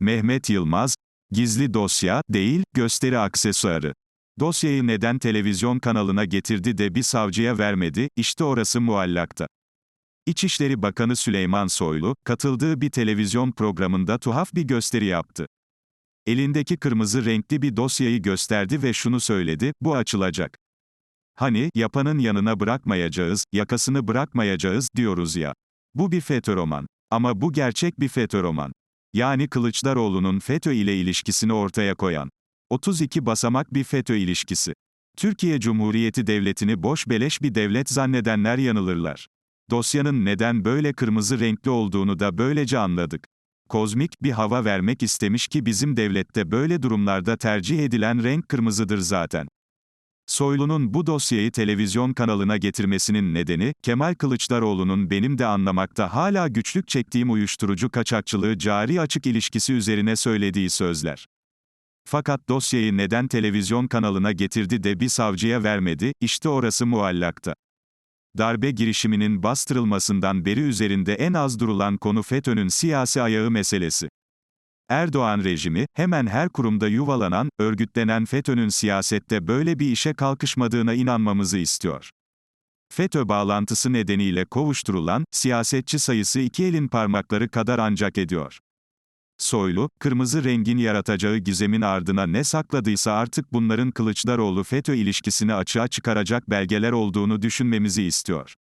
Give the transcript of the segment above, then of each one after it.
Mehmet Yılmaz, gizli dosya, değil, gösteri aksesuarı. Dosyayı neden televizyon kanalına getirdi de bir savcıya vermedi, işte orası muallakta. İçişleri Bakanı Süleyman Soylu, katıldığı bir televizyon programında tuhaf bir gösteri yaptı. Elindeki kırmızı renkli bir dosyayı gösterdi ve şunu söyledi, bu açılacak. Hani, yapanın yanına bırakmayacağız, yakasını bırakmayacağız, diyoruz ya. Bu bir FETÖ roman. Ama bu gerçek bir FETÖ roman. Yani Kılıçdaroğlu'nun FETÖ ile ilişkisini ortaya koyan. 32 basamak bir FETÖ ilişkisi. Türkiye Cumhuriyeti Devleti'ni boş beleş bir devlet zannedenler yanılırlar. Dosyanın neden böyle kırmızı renkli olduğunu da böylece anladık. Kozmik bir hava vermek istemiş ki bizim devlette böyle durumlarda tercih edilen renk kırmızıdır zaten. Soylu'nun bu dosyayı televizyon kanalına getirmesinin nedeni, Kemal Kılıçdaroğlu'nun benim de anlamakta hala güçlük çektiğim uyuşturucu kaçakçılığı cari açık ilişkisi üzerine söylediği sözler. Fakat dosyayı neden televizyon kanalına getirdi de bir savcıya vermedi, işte orası muallakta. Darbe girişiminin bastırılmasından beri üzerinde en az durulan konu FETÖ'nün siyasi ayağı meselesi. Erdoğan rejimi, hemen her kurumda yuvalanan, örgütlenen FETÖ'nün siyasette böyle bir işe kalkışmadığına inanmamızı istiyor. FETÖ bağlantısı nedeniyle kovuşturulan, siyasetçi sayısı iki elin parmakları kadar ancak ediyor. Soylu, kırmızı rengin yaratacağı gizemin ardına ne sakladıysa artık bunların Kılıçdaroğlu-FETÖ ilişkisini açığa çıkaracak belgeler olduğunu düşünmemizi istiyor.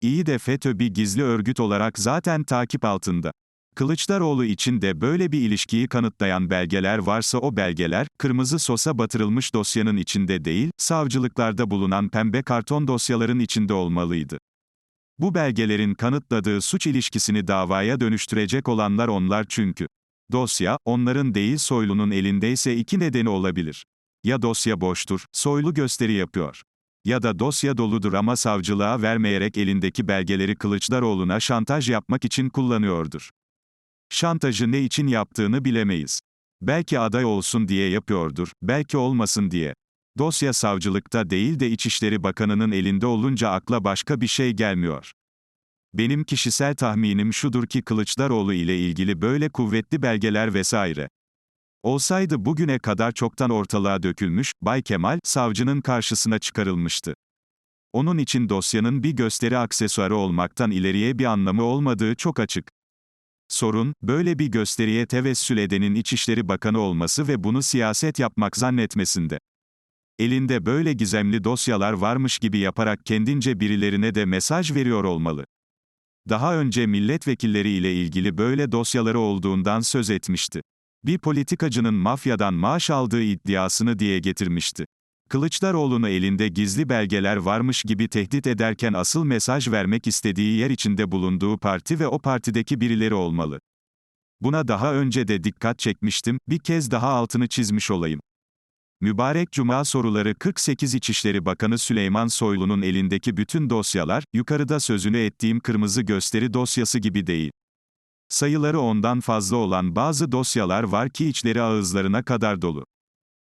İyi de FETÖ bir gizli örgüt olarak zaten takip altında. Kılıçdaroğlu için de böyle bir ilişkiyi kanıtlayan belgeler varsa o belgeler, kırmızı sosa batırılmış dosyanın içinde değil, savcılıklarda bulunan pembe karton dosyaların içinde olmalıydı. Bu belgelerin kanıtladığı suç ilişkisini davaya dönüştürecek olanlar onlar çünkü. Dosya, onların değil Soylu'nun elindeyse iki nedeni olabilir. Ya dosya boştur, Soylu gösteri yapıyor. Ya da dosya doludur ama savcılığa vermeyerek elindeki belgeleri Kılıçdaroğlu'na şantaj yapmak için kullanıyordur. Şantajı ne için yaptığını bilemeyiz. Belki aday olsun diye yapıyordur, belki olmasın diye. Dosya savcılıkta değil de İçişleri Bakanı'nın elinde olunca akla başka bir şey gelmiyor. Benim kişisel tahminim şudur ki Kılıçdaroğlu ile ilgili böyle kuvvetli belgeler vesaire. Olsaydı bugüne kadar çoktan ortalığa dökülmüş, Bay Kemal, savcının karşısına çıkarılmıştı. Onun için dosyanın bir gösteri aksesuarı olmaktan ileriye bir anlamı olmadığı çok açık. Sorun, böyle bir gösteriye tevessül edenin İçişleri Bakanı olması ve bunu siyaset yapmak zannetmesinde. Elinde böyle gizemli dosyalar varmış gibi yaparak kendince birilerine de mesaj veriyor olmalı. Daha önce milletvekilleri ile ilgili böyle dosyaları olduğundan söz etmişti. Bir politikacının mafyadan maaş aldığı iddiasını diye getirmişti. Kılıçdaroğlu'nu elinde gizli belgeler varmış gibi tehdit ederken asıl mesaj vermek istediği yer içinde bulunduğu parti ve o partideki birileri olmalı. Buna daha önce de dikkat çekmiştim, bir kez daha altını çizmiş olayım. Mübarek Cuma soruları 48 İçişleri Bakanı Süleyman Soylu'nun elindeki bütün dosyalar, yukarıda sözünü ettiğim kırmızı gösteri dosyası gibi değil. Sayıları ondan fazla olan bazı dosyalar var ki içleri ağızlarına kadar dolu.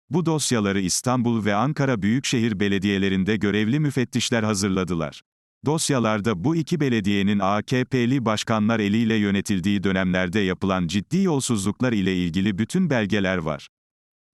Bu dosyaları İstanbul ve Ankara Büyükşehir Belediyelerinde görevli müfettişler hazırladılar. Dosyalarda bu iki belediyenin AKP'li başkanlar eliyle yönetildiği dönemlerde yapılan ciddi yolsuzluklar ile ilgili bütün belgeler var.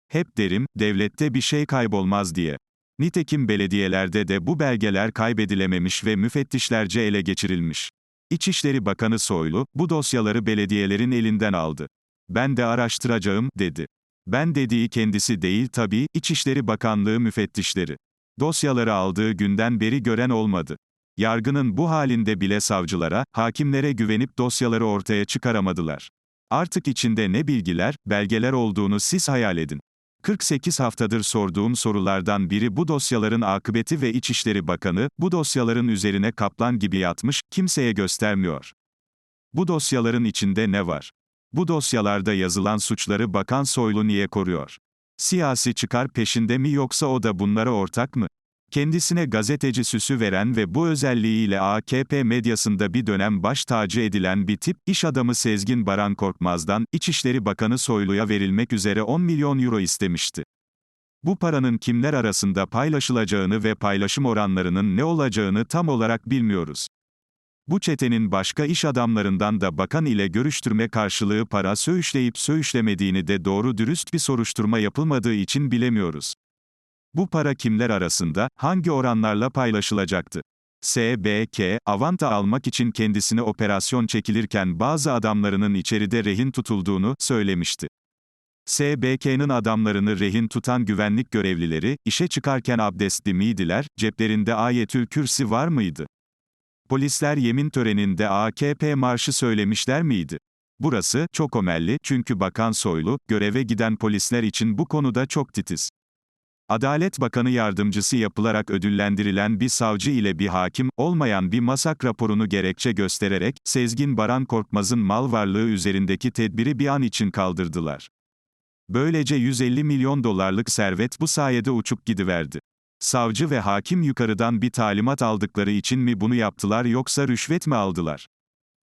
Hep derim, devlette bir şey kaybolmaz diye. Nitekim belediyelerde de bu belgeler kaybedilememiş ve müfettişlerce ele geçirilmiş. İçişleri Bakanı Soylu, bu dosyaları belediyelerin elinden aldı. Ben de araştıracağım, dedi. Ben dediği kendisi değil tabii, İçişleri Bakanlığı müfettişleri. Dosyaları aldığı günden beri gören olmadı. Yargının bu halinde bile savcılara, hakimlere güvenip dosyaları ortaya çıkaramadılar. Artık içinde ne bilgiler, belgeler olduğunu siz hayal edin. 48 haftadır sorduğum sorulardan biri bu dosyaların akıbeti ve İçişleri Bakanı, bu dosyaların üzerine kaplan gibi yatmış, kimseye göstermiyor. Bu dosyaların içinde ne var? Bu dosyalarda yazılan suçları Bakan Soylu niye koruyor? Siyasi çıkar peşinde mi yoksa o da bunlara ortak mı? Kendisine gazeteci süsü veren ve bu özelliğiyle AKP medyasında bir dönem baş tacı edilen bir tip, iş adamı Sezgin Baran Korkmaz'dan, İçişleri Bakanı Soylu'ya verilmek üzere 10 milyon euro istemişti. Bu paranın kimler arasında paylaşılacağını ve paylaşım oranlarının ne olacağını tam olarak bilmiyoruz. Bu çetenin başka iş adamlarından da bakan ile görüştürme karşılığı para söğüşleyip söğüşlemediğini de doğru dürüst bir soruşturma yapılmadığı için bilemiyoruz. Bu para kimler arasında, hangi oranlarla paylaşılacaktı? SBK, Avanta almak için kendisine operasyon çekilirken bazı adamlarının içeride rehin tutulduğunu söylemişti. SBK'nın adamlarını rehin tutan güvenlik görevlileri, işe çıkarken abdestli miydiler, ceplerinde ayetül kürsi var mıydı? Polisler yemin töreninde AKP marşı söylemişler miydi? Burası, çok omelli, çünkü Bakan Soylu, göreve giden polisler için bu konuda çok titiz. Adalet Bakanı yardımcısı yapılarak ödüllendirilen bir savcı ile bir hakim, olmayan bir masak raporunu gerekçe göstererek, Sezgin Baran Korkmaz'ın mal varlığı üzerindeki tedbiri bir an için kaldırdılar. Böylece 150 milyon dolarlık servet bu sayede uçup gidiverdi. Savcı ve hakim yukarıdan bir talimat aldıkları için mi bunu yaptılar yoksa rüşvet mi aldılar?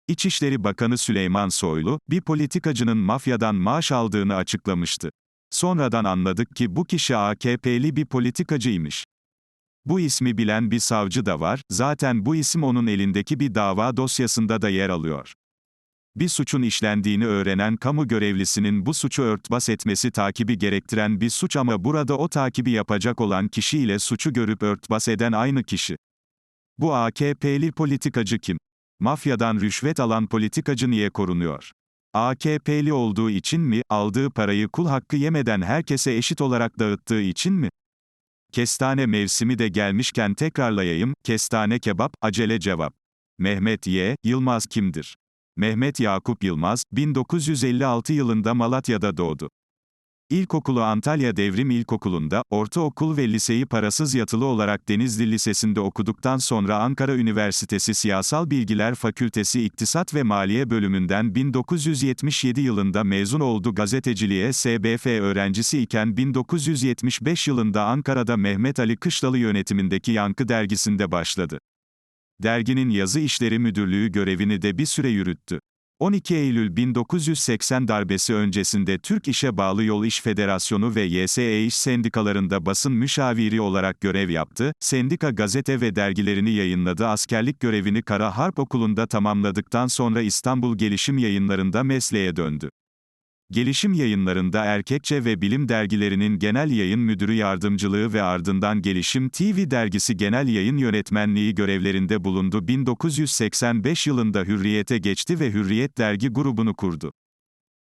İçişleri Bakanı Süleyman Soylu, bir politikacının mafyadan maaş aldığını açıklamıştı. Sonradan anladık ki bu kişi AKP'li bir politikacıymış. Bu ismi bilen bir savcı da var, zaten bu isim onun elindeki bir dava dosyasında da yer alıyor. Bir suçun işlendiğini öğrenen kamu görevlisinin bu suçu örtbas etmesi takibi gerektiren bir suç ama burada o takibi yapacak olan kişi ile suçu görüp örtbas eden aynı kişi. Bu AKP'li politikacı kim? Mafyadan rüşvet alan politikacı niye korunuyor? AKP'li olduğu için mi, aldığı parayı kul hakkı yemeden herkese eşit olarak dağıttığı için mi? Kestane mevsimi de gelmişken tekrarlayayım, kestane kebap, acele cevap. Mehmet Y. Yılmaz kimdir? Mehmet Yakup Yılmaz, 1956 yılında Malatya'da doğdu. İlkokulu Antalya Devrim İlkokulu'nda, ortaokul ve liseyi parasız yatılı olarak Denizli Lisesi'nde okuduktan sonra Ankara Üniversitesi Siyasal Bilgiler Fakültesi İktisat ve Maliye bölümünden 1977 yılında mezun oldu gazeteciliğe SBF öğrencisi iken 1975 yılında Ankara'da Mehmet Ali Kışlalı yönetimindeki Yankı dergisinde başladı. Derginin yazı işleri müdürlüğü görevini de bir süre yürüttü. 12 Eylül 1980 darbesi öncesinde Türk İş'e bağlı Yol İş Federasyonu ve YSE İş sendikalarında basın müşaviri olarak görev yaptı, sendika gazete ve dergilerini yayınladı askerlik görevini Kara Harp Okulu'nda tamamladıktan sonra İstanbul Gelişim Yayınları'nda mesleğe döndü. Gelişim Yayınları'nda Erkekçe ve Bilim dergilerinin genel yayın müdürü yardımcılığı ve ardından Gelişim TV dergisi genel yayın yönetmenliği görevlerinde bulundu. 1985 yılında Hürriyet'e geçti ve Hürriyet dergi grubunu kurdu.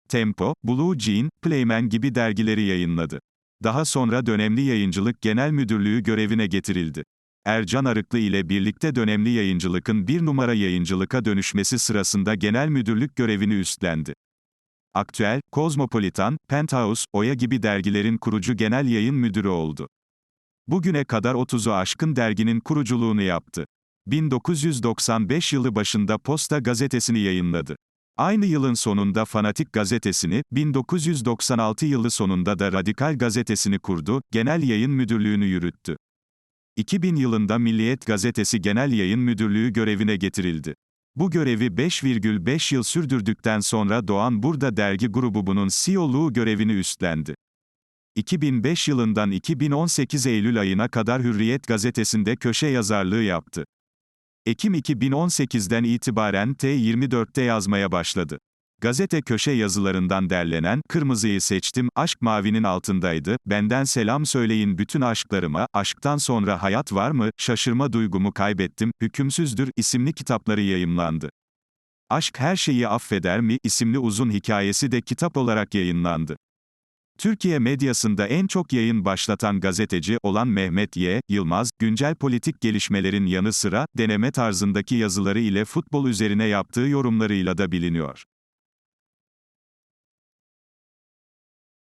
Tempo, Blue Jean, Playman gibi dergileri yayınladı. Daha sonra dönemli yayıncılık genel müdürlüğü görevine getirildi. Ercan Arıklı ile birlikte dönemli yayıncılıkın bir numara yayıncılıka dönüşmesi sırasında genel müdürlük görevini üstlendi. Aktüel, Kozmopolitan, Penthouse, Oya gibi dergilerin kurucu genel yayın müdürü oldu. Bugüne kadar 30'u aşkın derginin kuruculuğunu yaptı. 1995 yılı başında Posta gazetesini yayınladı. Aynı yılın sonunda Fanatik gazetesini, 1996 yılı sonunda da Radikal gazetesini kurdu, genel yayın müdürlüğünü yürüttü. 2000 yılında Milliyet gazetesi genel yayın müdürlüğü görevine getirildi. Bu görevi 5,5 yıl sürdürdükten sonra Doğan Burda dergi grubu bunun CEO'luğu görevini üstlendi. 2005 yılından 2018 Eylül ayına kadar Hürriyet gazetesinde köşe yazarlığı yaptı. Ekim 2018'den itibaren T24'te yazmaya başladı. Gazete köşe yazılarından derlenen, Kırmızıyı seçtim, Aşk Mavinin altındaydı, Benden selam söyleyin bütün aşklarıma, Aşktan sonra hayat var mı, Şaşırma duygumu kaybettim, Hükümsüzdür, isimli kitapları yayımlandı. Aşk her şeyi affeder mi, isimli uzun hikayesi de kitap olarak yayınlandı. Türkiye medyasında en çok yayın başlatan gazeteci olan Mehmet Y. Yılmaz, güncel politik gelişmelerin yanı sıra, deneme tarzındaki yazıları ile futbol üzerine yaptığı yorumlarıyla da biliniyor.